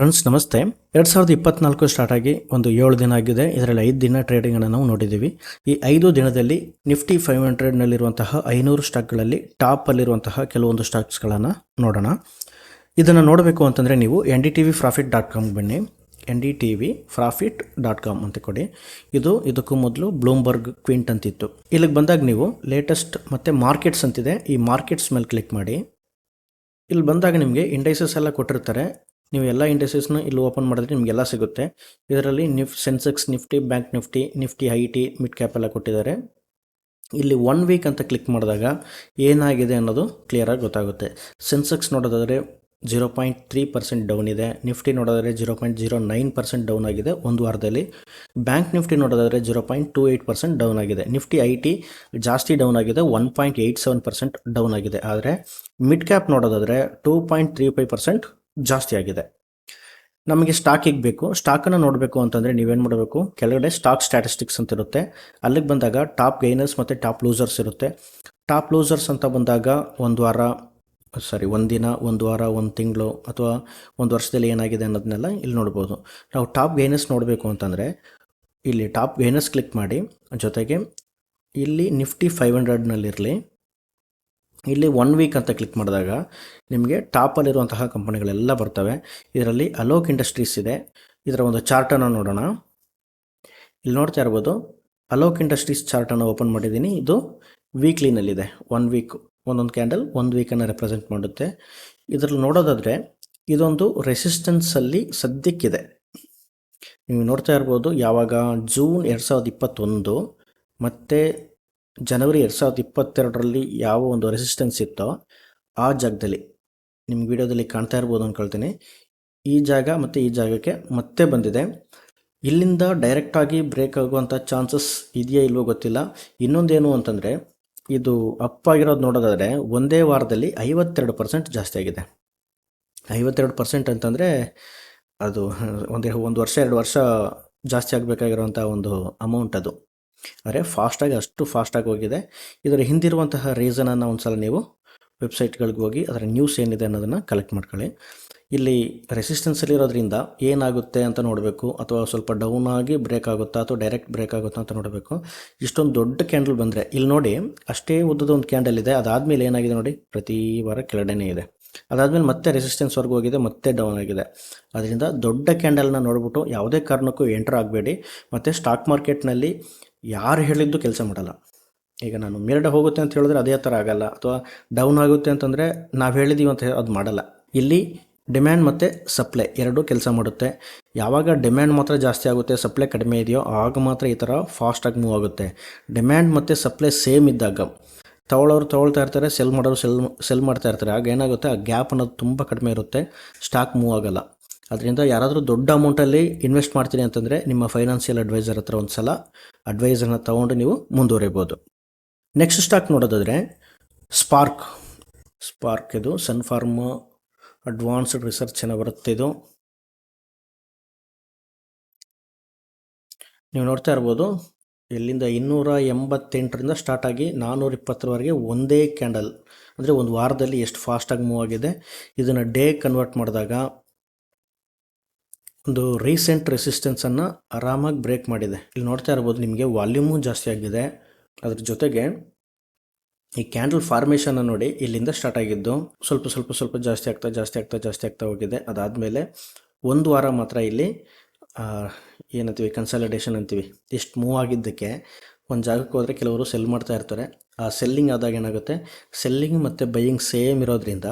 Friends, ನಮಸ್ತೆ. ಎರಡು ಸಾವಿರದ ಇಪ್ಪತ್ನಾಲ್ಕು ಸ್ಟಾರ್ಟ್ ಆಗಿ ಒಂದು ಏಳು ದಿನ ಆಗಿದೆ. ಇದರಲ್ಲಿ ಐದು ದಿನ ಟ್ರೇಡಿಂಗನ್ನು ನಾವು ನೋಡಿದ್ದೀವಿ ಈ ಐದು ದಿನದಲ್ಲಿ ನಿಫ್ಟಿ ಫೈವ್ ಹಂಡ್ರೆಡ್ನಲ್ಲಿರುವಂತಹ ಐನೂರು ಸ್ಟಾಕ್ಗಳಲ್ಲಿ ಟಾಪಲ್ಲಿರುವಂತಹ ಕೆಲವೊಂದು ಸ್ಟಾಕ್ಸ್ಗಳನ್ನು ನೋಡೋಣ. ಇದನ್ನು ನೋಡಬೇಕು ಅಂತಂದರೆ ನೀವು N D T V profit dot ಕಾಮ್ಗೆ ಬನ್ನಿ. N D T V profit dot com ಅಂತ ಕೊಡಿ. ಇದು ಇದಕ್ಕೂ ಮೊದಲು ಬ್ಲೂಮ್ಬರ್ಗ್ ಕ್ವಿಂಟ್ ಅಂತಿತ್ತು. ಇಲ್ಲಿಗೆ ಬಂದಾಗ ನೀವು ಲೇಟೆಸ್ಟ್ ಮತ್ತು ಮಾರ್ಕೆಟ್ಸ್ ಅಂತಿದೆ. ಈ ಮಾರ್ಕೆಟ್ಸ್ ಮೇಲೆ ಕ್ಲಿಕ್ ಮಾಡಿ. ಇಲ್ಲಿ ಬಂದಾಗ ನಿಮಗೆ ಇಂಡೈಸಸ್ ಎಲ್ಲ ಕೊಟ್ಟಿರ್ತಾರೆ. ನೀವು ಎಲ್ಲ ಇಂಡಸ್ಟ್ರೀಸ್ನ ಇಲ್ಲಿ ಓಪನ್ ಮಾಡಿದ್ರೆ ನಿಮಗೆಲ್ಲ ಸಿಗುತ್ತೆ. ಇದರಲ್ಲಿ ನಿಫ್, sensex, nifty, bank nifty nifty I T, mid cap ಎಲ್ಲ ಕೊಟ್ಟಿದ್ದಾರೆ. ಇಲ್ಲಿ ಒನ್ ವೀಕ್ ಅಂತ ಕ್ಲಿಕ್ ಮಾಡಿದಾಗ ಏನಾಗಿದೆ ಅನ್ನೋದು ಕ್ಲಿಯರಾಗಿ ಗೊತ್ತಾಗುತ್ತೆ. ಸೆನ್ಸೆಕ್ಸ್ ನೋಡೋದಾದರೆ zero point three percent down ಇದೆ. ನಿಫ್ಟಿ ನೋಡೋದಾದರೆ zero point zero nine percent down ಆಗಿದೆ ಒಂದು ವಾರದಲ್ಲಿ. ಬ್ಯಾಂಕ್ ನಿಫ್ಟಿ ನೋಡೋದಾದರೆ zero point two eight percent down ಆಗಿದೆ. ನಿಫ್ಟಿ ಐ ಟಿ ಜಾಸ್ತಿ ಡೌನ್ ಆಗಿದೆ, one point eight seven percent down ಆಗಿದೆ. ಆದರೆ ಮಿಡ್ ಕ್ಯಾಪ್ ನೋಡೋದಾದರೆ two point three five percent ಜಾಸ್ತಿ ಆಗಿದೆ. ನಮಗೆ ಸ್ಟಾಕ್ ಈಗ ಬೇಕು? ಸ್ಟಾಕನ್ನು ನೋಡಬೇಕು ಅಂತಂದರೆ ನೀವೇನು ಮಾಡಬೇಕು? ಕೆಳಗಡೆ ಸ್ಟಾಕ್ ಸ್ಟ್ಯಾಟಿಸ್ಟಿಕ್ಸ್ ಅಂತ ಇರುತ್ತೆ. ಅಲ್ಲಿಗೆ ಬಂದಾಗ ಟಾಪ್ ಗೈನರ್ಸ್ ಮತ್ತು ಟಾಪ್ ಲೂಸರ್ಸ್ ಇರುತ್ತೆ. ಟಾಪ್ ಲೂಸರ್ಸ್ ಅಂತ ಬಂದಾಗ ಒಂದು ವಾರ ಸಾರಿ ಒಂದು ದಿನ, ಒಂದು ವಾರ, ಒಂದು ತಿಂಗಳು ಅಥವಾ ಒಂದು ವರ್ಷದಲ್ಲಿ ಏನಾಗಿದೆ ಅನ್ನೋದನ್ನೆಲ್ಲ ಇಲ್ಲಿ ನೋಡ್ಬೋದು. ನಾವು ಟಾಪ್ ಗೈನರ್ಸ್ ನೋಡಬೇಕು ಅಂತಂದರೆ ಇಲ್ಲಿ ಟಾಪ್ ಗೈನರ್ಸ್ ಕ್ಲಿಕ್ ಮಾಡಿ ಜೊತೆಗೆ ಇಲ್ಲಿ ನಿಫ್ಟಿ ಫೈವ್ ಹಂಡ್ರೆಡ್ನಲ್ಲಿರಲಿ ಇಲ್ಲಿ ಒನ್ ವೀಕ್ ಅಂತ ಕ್ಲಿಕ್ ಮಾಡಿದಾಗ ನಿಮಗೆ ಟಾಪಲ್ಲಿರುವಂತಹ ಕಂಪನಿಗಳೆಲ್ಲ ಬರ್ತವೆ. ಇದರಲ್ಲಿ ಅಲೋಕ್ ಇಂಡಸ್ಟ್ರೀಸ್ ಇದೆ. ಇದರ ಒಂದು ಚಾರ್ಟನ್ನು ನೋಡೋಣ. ಇಲ್ಲಿ ನೋಡ್ತಾ ಇರ್ಬೋದು ಅಲೋಕ್ ಇಂಡಸ್ಟ್ರೀಸ್ ಚಾರ್ಟನ್ನು ಓಪನ್ ಮಾಡಿದ್ದೀನಿ. ಇದು ವೀಕ್ಲಿನಲ್ಲಿದೆ ಒನ್ ವೀಕ್ ಒಂದೊಂದು ಕ್ಯಾಂಡಲ್ ಒಂದು ವೀಕನ್ನು ರೆಪ್ರೆಸೆಂಟ್ ಮಾಡುತ್ತೆ. ಇದರಲ್ಲಿ ನೋಡೋದಾದರೆ ಇದೊಂದು ರೆಸಿಸ್ಟೆನ್ಸಲ್ಲಿ ಸದ್ಯಕ್ಕಿದೆ. ನೀವು ನೋಡ್ತಾ ಇರ್ಬೋದು, ಯಾವಾಗ? ಜೂನ್ ಎರಡು ಸಾವಿರದ ಇಪ್ಪತ್ತೊಂದು. ಮತ್ತು ಜನವರಿ ಎರಡು ಸಾವಿರದ ಇಪ್ಪತ್ತೆರಡರಲ್ಲಿ ಯಾವ ಒಂದು ರೆಸಿಸ್ಟೆನ್ಸ್ ಇತ್ತೋ ಆ ಜಾಗದಲ್ಲಿ ನಿಮ್ಮ ವಿಡಿಯೋದಲ್ಲಿ ಕಾಣ್ತಾ ಇರ್ಬೋದು ಅಂದ್ಕೊಳ್ತೀನಿ ಈ ಜಾಗ ಮತ್ತು ಈ ಜಾಗಕ್ಕೆ ಮತ್ತೆ ಬಂದಿದೆ. ಇಲ್ಲಿಂದ ಡೈರೆಕ್ಟಾಗಿ ಬ್ರೇಕ್ ಆಗುವಂಥ ಚಾನ್ಸಸ್ ಇದೆಯಾ ಇಲ್ವೋ ಗೊತ್ತಿಲ್ಲ. ಇನ್ನೊಂದೇನು ಅಂತಂದರೆ, ಇದು ಅಪ್ ಆಗಿರೋದು ನೋಡೋದಾದರೆ ಒಂದೇ ವಾರದಲ್ಲಿ ಐವತ್ತೆರಡು ಪರ್ಸೆಂಟ್ ಜಾಸ್ತಿ ಆಗಿದೆ. ಐವತ್ತೆರಡು ಪರ್ಸೆಂಟ್ ಅಂತಂದರೆ ಅದು ಒಂದು ಒಂದು ವರ್ಷ, ಎರಡು ವರ್ಷ ಜಾಸ್ತಿ ಆಗಬೇಕಾಗಿರುವಂಥ ಒಂದು ಅಮೌಂಟ್ ಅದು. ಅಂದರೆ ಫಾಸ್ಟಾಗಿ, ಅಷ್ಟು ಫಾಸ್ಟಾಗಿ ಹೋಗಿದೆ. ಇದರ ಹಿಂದಿರುವಂತಹ ರೀಸನನ್ನು ಒಂದು ಸಲ ನೀವು ವೆಬ್ಸೈಟ್ಗಳಿಗೆ ಹೋಗಿ ಅದರ ನ್ಯೂಸ್ ಏನಿದೆ ಅನ್ನೋದನ್ನು ಕಲೆಕ್ಟ್ ಮಾಡ್ಕೊಳ್ಳಿ. ಇಲ್ಲಿ ರೆಸಿಸ್ಟೆನ್ಸಲ್ಲಿರೋದ್ರಿಂದ ಏನಾಗುತ್ತೆ ಅಂತ ನೋಡಬೇಕು, ಅಥವಾ ಸ್ವಲ್ಪ ಡೌನ್ ಆಗಿ ಬ್ರೇಕ್ ಆಗುತ್ತಾ, ಅಥವಾ ಡೈರೆಕ್ಟ್ ಬ್ರೇಕ್ ಆಗುತ್ತಾ ಅಂತ ನೋಡಬೇಕು. ಇಷ್ಟೊಂದು ದೊಡ್ಡ ಕ್ಯಾಂಡಲ್ ಬಂದರೆ, ಇಲ್ಲಿ ನೋಡಿ ಅಷ್ಟೇ ಉದ್ದದ ಒಂದು ಕ್ಯಾಂಡಲ್ ಇದೆ, ಅದಾದಮೇಲೆ ಏನಾಗಿದೆ ನೋಡಿ, ಪ್ರತಿ ವಾರ ಕೆಳಗಡೆನೇ ಇದೆ. ಅದಾದಮೇಲೆ ಮತ್ತೆ ರೆಸಿಸ್ಟೆನ್ಸ್ವರೆಗೂ ಹೋಗಿದೆ, ಮತ್ತೆ ಡೌನ್ ಆಗಿದೆ. ಅದರಿಂದ ದೊಡ್ಡ ಕ್ಯಾಂಡಲ್ನ ನೋಡ್ಬಿಟ್ಟು ಯಾವುದೇ ಕಾರಣಕ್ಕೂ ಎಂಟರ್ ಆಗಬೇಡಿ. ಮತ್ತು ಸ್ಟಾಕ್ ಮಾರ್ಕೆಟ್ನಲ್ಲಿ ಯಾರು ಹೇಳಿದ್ದು ಕೆಲಸ ಮಾಡಲ್ಲ. ಈಗ ನಾನು ಮೇಲ್ಗಡೆ ಹೋಗುತ್ತೆ ಅಂತ ಹೇಳಿದ್ರೆ ಅದೇ ಥರ ಆಗಲ್ಲ. ಅಥವಾ ಡೌನ್ ಆಗುತ್ತೆ ಅಂತಂದರೆ ನಾವು ಹೇಳಿದ್ದೀವಿ ಅಂತ ಅದು ಮಾಡಲ್ಲ. ಇಲ್ಲಿ ಡಿಮ್ಯಾಂಡ್ ಮತ್ತು ಸಪ್ಲೈ ಎರಡೂ ಕೆಲಸ ಮಾಡುತ್ತೆ. ಯಾವಾಗ ಡಿಮ್ಯಾಂಡ್ ಮಾತ್ರ ಜಾಸ್ತಿ ಆಗುತ್ತೆ ಸಪ್ಲೈ ಕಡಿಮೆ ಇದೆಯೋ ಆಗ ಮಾತ್ರ ಈ ಥರ ಫಾಸ್ಟಾಗಿ ಮೂವ್ ಆಗುತ್ತೆ. ಡಿಮ್ಯಾಂಡ್ ಮತ್ತು ಸಪ್ಲೈ ಸೇಮ್ ಇದ್ದಾಗ ತಗೊಳ್ಳೋರು ತೊಗೊಳ್ತಾ ಇರ್ತಾರೆ ಸೆಲ್ ಮಾಡೋರು ಸೆಲ್ ಸೆಲ್ ಮಾಡ್ತಾ ಇರ್ತಾರೆ. ಆಗ ಏನಾಗುತ್ತೆ? ಆ ಗ್ಯಾಪ್ ಅನ್ನೋದು ತುಂಬ ಕಡಿಮೆ ಇರುತ್ತೆ. ಸ್ಟಾಕ್ ಮೂವ್ ಆಗಲ್ಲ. ಅದರಿಂದ ಯಾರಾದರೂ ದೊಡ್ಡ ಅಮೌಂಟಲ್ಲಿ ಇನ್ವೆಸ್ಟ್ ಮಾಡ್ತೀನಿ ಅಂತಂದರೆ ನಿಮ್ಮ ಫೈನಾನ್ಷಿಯಲ್ ಅಡ್ವೈಸರ್ ಹತ್ರ ಒಂದು ಸಲ ಅಡ್ವೈಸರ್ನ ತೊಗೊಂಡು ನೀವು ಮುಂದುವರಿಬೋದು. ನೆಕ್ಸ್ಟ್ ಸ್ಟಾಕ್ ನೋಡೋದಾದರೆ ಸ್ಪಾರ್ಕ್ ಸ್ಪಾರ್ಕ್ ಇದು ಸನ್ ಫಾರ್ಮ್ ಅಡ್ವಾನ್ಸ್ಡ್ ರಿಸರ್ಚ್ ಏನೋ ಬರುತ್ತೆ ಇದು. ನೀವು ನೋಡ್ತಾ ಇರ್ಬೋದು. ಇಲ್ಲಿಂದ ಇನ್ನೂರ ಎಂಬತ್ತೆಂಟರಿಂದ ಸ್ಟಾರ್ಟ್ ಆಗಿ ನಾನ್ನೂರ ಇಪ್ಪತ್ತರವರೆಗೆ ಒಂದೇ ಕ್ಯಾಂಡಲ್ ಅಂದರೆ ಒಂದು ವಾರದಲ್ಲಿ ಎಷ್ಟು ಫಾಸ್ಟಾಗಿ ಮೂವ್ ಆಗಿದೆ. ಇದನ್ನು ಡೇ ಕನ್ವರ್ಟ್ ಮಾಡಿದಾಗ ಒಂದು ರೀಸೆಂಟ್ ರೆಸಿಸ್ಟೆನ್ಸನ್ನು ಆರಾಮಾಗಿ ಬ್ರೇಕ್ ಮಾಡಿದೆ. ಇಲ್ಲಿ ನೋಡ್ತಾ ಇರ್ಬೋದು ನಿಮಗೆ ವಾಲ್ಯೂಮು ಜಾಸ್ತಿ ಆಗಿದೆ. ಅದ್ರ ಜೊತೆಗೆ ಈ ಕ್ಯಾಂಡಲ್ ಫಾರ್ಮೇಷನ್ನ ನೋಡಿ ಇಲ್ಲಿಂದ ಸ್ಟಾರ್ಟ್ ಆಗಿದ್ದು ಸ್ವಲ್ಪ ಸ್ವಲ್ಪ ಸ್ವಲ್ಪ ಜಾಸ್ತಿ ಆಗ್ತಾ ಜಾಸ್ತಿ ಆಗ್ತಾ ಜಾಸ್ತಿ ಆಗ್ತಾ ಹೋಗಿದೆ. ಅದಾದಮೇಲೆ ಒಂದು ವಾರ ಮಾತ್ರ ಇಲ್ಲಿ ಏನಂತೀವಿ ಕನ್ಸಾಲಿಡೇಷನ್ ಅಂತೀವಿ. ಇಷ್ಟು ಮೂವ್ ಆಗಿದ್ದಕ್ಕೆ ಒಂದು ಜಾಗಕ್ಕೆ ಹೋದರೆ ಕೆಲವರು ಸೆಲ್ ಮಾಡ್ತಾ ಇರ್ತಾರೆ. ಆ ಸೆಲ್ಲಿಂಗ್ ಆದಾಗ ಏನಾಗುತ್ತೆ? ಸೆಲ್ಲಿಂಗ್ ಮತ್ತು ಬೈಯಿಂಗ್ ಸೇಮ್ ಇರೋದ್ರಿಂದ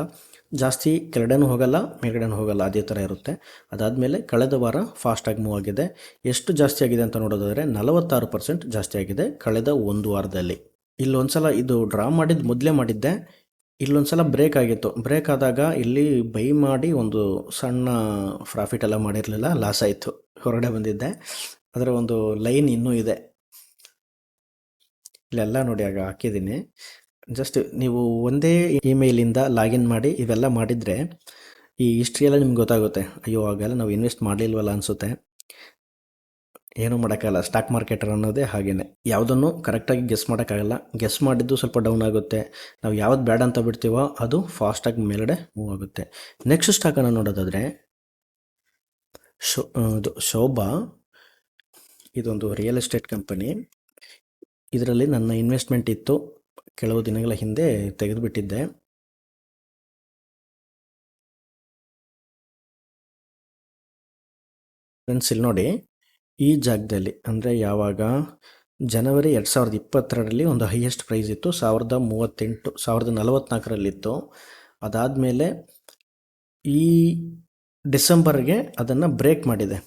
ಜಾಸ್ತಿ ಕೆಳಗಡೆನೂ ಹೋಗಲ್ಲ, ಮೇಲ್ಗಡೆನೂ ಹೋಗಲ್ಲ, ಅದೇ ಥರ ಇರುತ್ತೆ. ಅದಾದಮೇಲೆ ಕಳೆದ ವಾರ ಫಾಸ್ಟಾಗಿ ಮೂವ್ ಆಗಿದೆ. ಎಷ್ಟು ಜಾಸ್ತಿ ಆಗಿದೆ ಅಂತ ನೋಡೋದಾದರೆ ನಲವತ್ತಾರು ಪರ್ಸೆಂಟ್ ಜಾಸ್ತಿ ಆಗಿದೆ ಕಳೆದ ಒಂದು ವಾರದಲ್ಲಿ. ಇಲ್ಲೊಂದ್ಸಲ ಇದು ಡ್ರಾ ಮಾಡಿದ್ದು ಮೊದಲೇ ಮಾಡಿದ್ದೆ. ಇಲ್ಲೊಂದ್ಸಲ ಬ್ರೇಕ್ ಆಗಿತ್ತು. ಬ್ರೇಕ್ ಆದಾಗ ಇಲ್ಲಿ ಬೈ ಮಾಡಿ ಒಂದು ಸಣ್ಣ ಪ್ರಾಫಿಟ್ ಎಲ್ಲ ಮಾಡಿರಲಿಲ್ಲ ಲಾಸ್ ಆಯಿತು. ಹೊರಗಡೆ ಬಂದಿದ್ದೆ. ಅದರ ಒಂದು ಲೈನ್ ಇನ್ನೂ ಇದೆ. ಇಲ್ಲೆಲ್ಲ ನೋಡಿ ಆಗ ಹಾಕಿದ್ದೀನಿ. ಜಸ್ಟ್ ನೀವು ಒಂದೇ ಇಮೇಲಿಂದ ಲಾಗಿನ್ ಮಾಡಿ ಇವೆಲ್ಲ ಮಾಡಿದರೆ ಈ ಹಿಸ್ಟ್ರಿ ಎಲ್ಲ ನಿಮ್ಗೆ ಗೊತ್ತಾಗುತ್ತೆ. ಅಯ್ಯೋ ಆಗೆಲ್ಲ ನಾವು ಇನ್ವೆಸ್ಟ್ ಮಾಡಲಿಲ್ವಲ್ಲ ಅನಿಸುತ್ತೆ. ಏನೂ ಮಾಡೋಕ್ಕಾಗಲ್ಲ. ಸ್ಟಾಕ್ ಮಾರ್ಕೆಟರ್ ಅನ್ನೋದೇ ಹಾಗೇ ಯಾವುದನ್ನು ಕರೆಕ್ಟಾಗಿ ಗೆಸ್ ಮಾಡೋಕ್ಕಾಗಲ್ಲ. ಗೆಸ್ ಮಾಡಿದ್ದು ಸ್ವಲ್ಪ ಡೌನ್ ಆಗುತ್ತೆ. ನಾವು ಯಾವ್ದು ಬೇಡ ಅಂತ ಬಿಡ್ತೀವೋ ಅದು ಫಾಸ್ಟಾಗಿ ಮೇಲಡೆ ಮೂವ್ ಆಗುತ್ತೆ. ನೆಕ್ಸ್ಟ್ ಸ್ಟಾಕನ್ನು ನೋಡೋದಾದರೆ ಶೋ ಶೋಭಾ. ಇದೊಂದು ರಿಯಲ್ ಎಸ್ಟೇಟ್ ಕಂಪನಿ ಇದರಲ್ಲಿ ನನ್ನ ಇನ್ವೆಸ್ಟ್ಮೆಂಟ್ ಇತ್ತು. ಕೆಲವು ದಿನಗಳ ಹಿಂದೆ ತೆಗೆದುಬಿಟ್ಟಿದ್ದೆ. ಫ್ರೆಂಡ್ಸ್ ಇಲ್ಲಿ ನೋಡಿ. ಈ ಜಾಗದಲ್ಲಿ, ಅಂದರೆ ಯಾವಾಗ? ಜನವರಿ ಎರಡು ಸಾವಿರದ ಇಪ್ಪತ್ತೆರಡರಲ್ಲಿ ಒಂದು ಹೈಯೆಸ್ಟ್ ಪ್ರೈಸ್ ಇತ್ತು. ಸಾವಿರದ ಮೂವತ್ತೆಂಟು, ಸಾವಿರದ ನಲವತ್ತ್ನಾಲ್ಕರಲ್ಲಿತ್ತು ಅದಾದಮೇಲೆ ಈ ಡಿಸೆಂಬರ್ಗೆ ಅದನ್ನು ಬ್ರೇಕ್ ಮಾಡಿದೆ.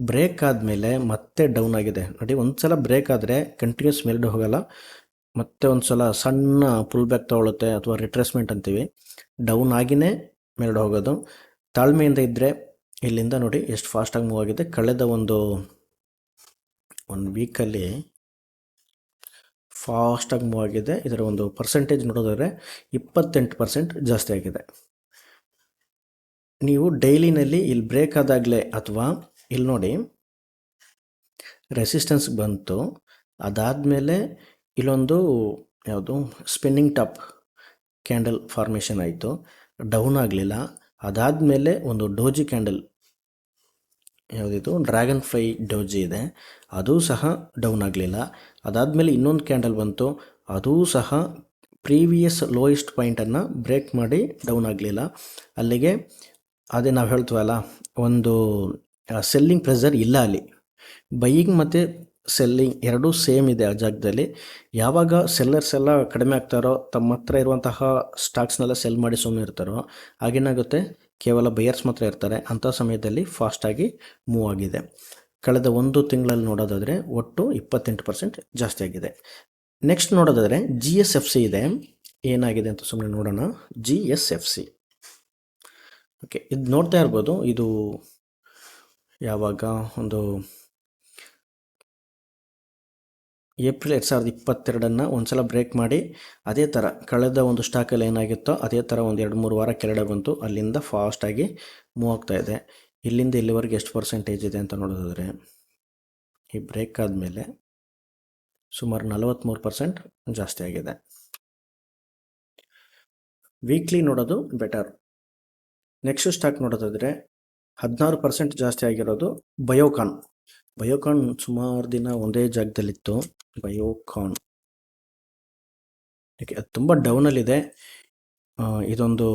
ಬ್ರೇಕ್ ಆದಮೇಲೆ ಮತ್ತೆ ಡೌನ್ ಆಗಿದೆ. ನೋಡಿ ಒಂದು ಸಲ ಬ್ರೇಕ್ ಆದರೆ ಕಂಟಿನ್ಯೂಸ್ ಮೇಲ್ಡ್ ಹೋಗಲ್ಲ. ಮತ್ತೆ ಒಂದು ಸಲ ಸಣ್ಣ ಪುಲ್ ಬ್ಯಾಕ್ ತೊಗೊಳುತ್ತೆ ಅಥವಾ ರಿಟ್ರೆಸ್ಮೆಂಟ್ ಅಂತೀವಿ. ಡೌನ್ ಆಗಿನೇ ಮೇಲ್ಡ್ ಹೋಗೋದು. ತಾಳ್ಮೆಯಿಂದ ಇದ್ದರೆ ಇಲ್ಲಿಂದ ನೋಡಿ ಎಷ್ಟು ಫಾಸ್ಟಾಗಿ ಮೂವ್ ಆಗಿದೆ. ಕಳೆದ ಒಂದು ಒಂದು ವೀಕಲ್ಲಿ ಫಾಸ್ಟಾಗಿ ಮೂವ್ ಆಗಿದೆ. ಇದರ ಒಂದು ಪರ್ಸೆಂಟೇಜ್ ನೋಡೋದಾದರೆ ಇಪ್ಪತ್ತೆಂಟು ಪರ್ಸೆಂಟ್ ಜಾಸ್ತಿ ಆಗಿದೆ. ನೀವು ಡೈಲಿನಲ್ಲಿ ಇಲ್ಲಿ ಬ್ರೇಕ್ ಆದಾಗಲೇ ಅಥವಾ ಇಲ್ಲಿ ನೋಡಿ ರೆಸಿಸ್ಟೆನ್ಸ್ ಬಂತು. ಅದಾದಮೇಲೆ ಇಲ್ಲೊಂದು ಯಾವುದು ಸ್ಪಿನ್ನಿಂಗ್ ಟಾಪ್ ಕ್ಯಾಂಡಲ್ ಫಾರ್ಮೇಷನ್ ಆಯಿತು. ಡೌನ್ ಆಗಲಿಲ್ಲ. ಅದಾದಮೇಲೆ ಒಂದು ಡೋಜಿ ಕ್ಯಾಂಡಲ್ ಯಾವುದಿದು ಡ್ರ್ಯಾಗನ್ ಫ್ಲೈ ಡೋಜಿ ಇದೆ. ಅದು ಸಹ ಡೌನ್ ಆಗಲಿಲ್ಲ. ಅದಾದಮೇಲೆ ಇನ್ನೊಂದು ಕ್ಯಾಂಡಲ್ ಬಂತು. ಅದೂ ಸಹ ಪ್ರೀವಿಯಸ್ ಲೋಯೆಸ್ಟ್ ಪಾಯಿಂಟನ್ನು ಬ್ರೇಕ್ ಮಾಡಿ ಡೌನ್ ಆಗಲಿಲ್ಲ. ಅಲ್ಲಿಗೆ ಅದೇ ನಾವು ಹೇಳ್ತೀವಲ್ಲ, ಒಂದು ಸೆಲ್ಲಿಂಗ್ ಪ್ರೆಸರ್ ಇಲ್ಲ ಅಲ್ಲಿ. ಬೈಯಿಂಗ್ ಮತ್ತು ಸೆಲ್ಲಿಂಗ್ ಎರಡೂ ಸೇಮ್ ಇದೆ ಆ ಜಾಗದಲ್ಲಿ. ಯಾವಾಗ ಸೆಲ್ಲರ್ಸ್ ಎಲ್ಲ ಕಡಿಮೆ ಆಗ್ತಾರೋ, ತಮ್ಮ ಹತ್ರ ಇರುವಂತಹ ಸ್ಟಾಕ್ಸ್ನೆಲ್ಲ ಸೆಲ್ ಮಾಡಿ ಸುಮ್ಮನೆ ಇರ್ತಾರೋ ಆಗೇನಾಗುತ್ತೆ ಕೇವಲ ಬೈಯರ್ಸ್ ಮಾತ್ರ ಇರ್ತಾರೆ. ಅಂಥ ಸಮಯದಲ್ಲಿ ಫಾಸ್ಟಾಗಿ ಮೂವ್ ಆಗಿದೆ. ಕಳೆದ ಒಂದು ತಿಂಗಳಲ್ಲಿ ನೋಡೋದಾದರೆ ಒಟ್ಟು ಇಪ್ಪತ್ತೆಂಟು ಪರ್ಸೆಂಟ್ ಜಾಸ್ತಿ ಆಗಿದೆ. ನೆಕ್ಸ್ಟ್ ನೋಡೋದಾದರೆ ಜಿ ಎಸ್ ಎಫ್ ಸಿ ಇದೆ. ಏನಾಗಿದೆ ಅಂತ ಸುಮ್ಮನೆ ನೋಡೋಣ. G S F C okay ಇದು ನೋಡ್ತಾ ಇರ್ಬೋದು. ಇದು ಯಾವಾಗ? ಒಂದು ಏಪ್ರಿಲ್ ಎರಡು ಸಾವಿರದ ಇಪ್ಪತ್ತೆರಡನ್ನು ಒಂದು ಸಲ ಬ್ರೇಕ್ ಮಾಡಿ ಅದೇ ಥರ ಕಳೆದ ಒಂದು ಸ್ಟಾಕಲ್ಲಿ ಏನಾಗಿತ್ತೋ ಅದೇ ಥರ ಒಂದು ಎರಡು ಮೂರು ವಾರ ಕೆಳಗೆ ಬಂತು. ಅಲ್ಲಿಂದ ಫಾಸ್ಟಾಗಿ ಮೂವ್ ಆಗ್ತಾ ಇದೆ. ಇಲ್ಲಿಂದ ಇಲ್ಲಿವರೆಗೆ ಎಷ್ಟು ಪರ್ಸೆಂಟೇಜ್ ಇದೆ ಅಂತ ನೋಡೋದಾದರೆ, ಈ ಬ್ರೇಕ್ ಆದಮೇಲೆ ಸುಮಾರು ನಲವತ್ತ್ಮೂರು ಪರ್ಸೆಂಟ್ ಜಾಸ್ತಿ ಆಗಿದೆ. ವೀಕ್ಲಿ ನೋಡೋದು ಬೆಟರ್ ನೆಕ್ಸ್ಟ್ ಸ್ಟಾಕ್ ನೋಡೋದಾದರೆ ಹದಿನಾರು ಪರ್ಸೆಂಟ್ ಜಾಸ್ತಿ ಆಗಿರೋದು ಬಯೋಕಾನ್ ಬಯೋಕಾನ್ ಸುಮಾರು ದಿನ ಒಂದೇ ಜಾಗದಲ್ಲಿತ್ತು. ಬಯೋಕಾನ್ ಓಕೆ ಅದು ತುಂಬ ಡೌನಲ್ಲಿದೆ ಇದೊಂದು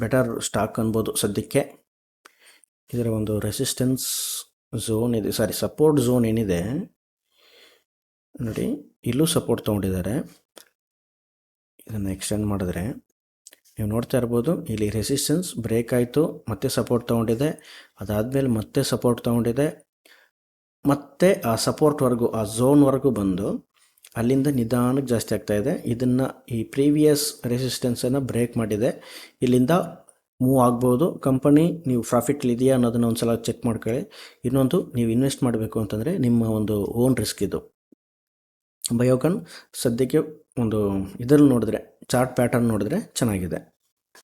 ಬೆಟರ್ ಸ್ಟಾಕ್ ಅನ್ಬೋದು ಸದ್ಯಕ್ಕೆ. ಇದರ ಒಂದು ರೆಸಿಸ್ಟೆನ್ಸ್ ಝೋನ್ ಇದೆ. ಸಾರಿ ಸಪೋರ್ಟ್ ಝೋನ್ ಏನಿದೆ? ನೋಡಿ, ಇಲ್ಲೂ ಸಪೋರ್ಟ್ ತೊಗೊಂಡಿದ್ದಾರೆ. ಇದನ್ನು ಎಕ್ಸ್ಟೆಂಡ್ ಮಾಡಿದ್ರೆ ನೀವು ನೋಡ್ತಾ ಇರ್ಬೋದು, ಇಲ್ಲಿ ರೆಸಿಸ್ಟೆನ್ಸ್ ಬ್ರೇಕ್ ಆಯಿತು, ಮತ್ತೆ ಸಪೋರ್ಟ್ ತೊಗೊಂಡಿದೆ. ಅದಾದಮೇಲೆ ಮತ್ತೆ ಸಪೋರ್ಟ್ ತೊಗೊಂಡಿದೆ. ಮತ್ತೆ ಆ ಸಪೋರ್ಟ್ವರೆಗೂ ಆ ಝೋನ್ವರೆಗೂ ಬಂದು ಅಲ್ಲಿಂದ ನಿಧಾನಕ್ಕೆ ಜಾಸ್ತಿ ಆಗ್ತಾ ಇದೆ. ಇದನ್ನು ಈ ಪ್ರೀವಿಯಸ್ ರೆಸಿಸ್ಟೆನ್ಸನ್ನು ಬ್ರೇಕ್ ಮಾಡಿದೆ. ಇಲ್ಲಿಂದ ಮೂವ್ ಆಗ್ಬೋದು. ಕಂಪನಿ ನೀವು ಪ್ರಾಫಿಟ್ ಇದೆಯಾ ಅನ್ನೋದನ್ನು ಒಂದು ಸಲ ಚೆಕ್ ಮಾಡ್ಕೊಳ್ಳಿ. ಇನ್ನೊಂದು, ನೀವು ಇನ್ವೆಸ್ಟ್ ಮಾಡಬೇಕು ಅಂತಂದರೆ ನಿಮ್ಮ ಒಂದು ಓನ್ ರಿಸ್ಕ್ ಇದು. ಬಯೋಕನ್ ಸದ್ಯಕ್ಕೆ ಒಂದು ಇದರಲ್ಲಿ ನೋಡಿದ್ರೆ ಚಾರ್ಟ್ ಪ್ಯಾಟರ್ನ್ ನೋಡಿದ್ರೆ ಚೆನ್ನಾಗಿದೆ.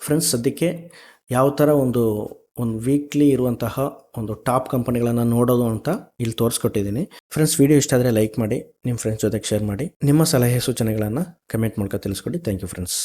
ಫ್ರೆಂಡ್ಸ್ ಸದ್ಯಕ್ಕೆ ಯಾವ ಥರ ಒಂದು ಒಂದು ವೀಕ್ಲಿ ಇರುವಂತಹ ಒಂದು ಟಾಪ್ ಕಂಪನಿಗಳನ್ನು ನೋಡೋದು ಅಂತ ಇಲ್ಲಿ ತೋರಿಸ್ಕೊಟ್ಟಿದ್ದೀನಿ. ಫ್ರೆಂಡ್ಸ್ ವಿಡಿಯೋ ಇಷ್ಟ ಆದರೆ ಲೈಕ್ ಮಾಡಿ ನಿಮ್ಮ ಫ್ರೆಂಡ್ಸ್ ಜೊತೆಗೆ ಶೇರ್ ಮಾಡಿ, ನಿಮ್ಮ ಸಲಹೆ ಸೂಚನೆಗಳನ್ನು ಕಮೆಂಟ್ ಮೂಲಕ ತಿಳಿಸ್ಕೊಡಿ. Thank you friends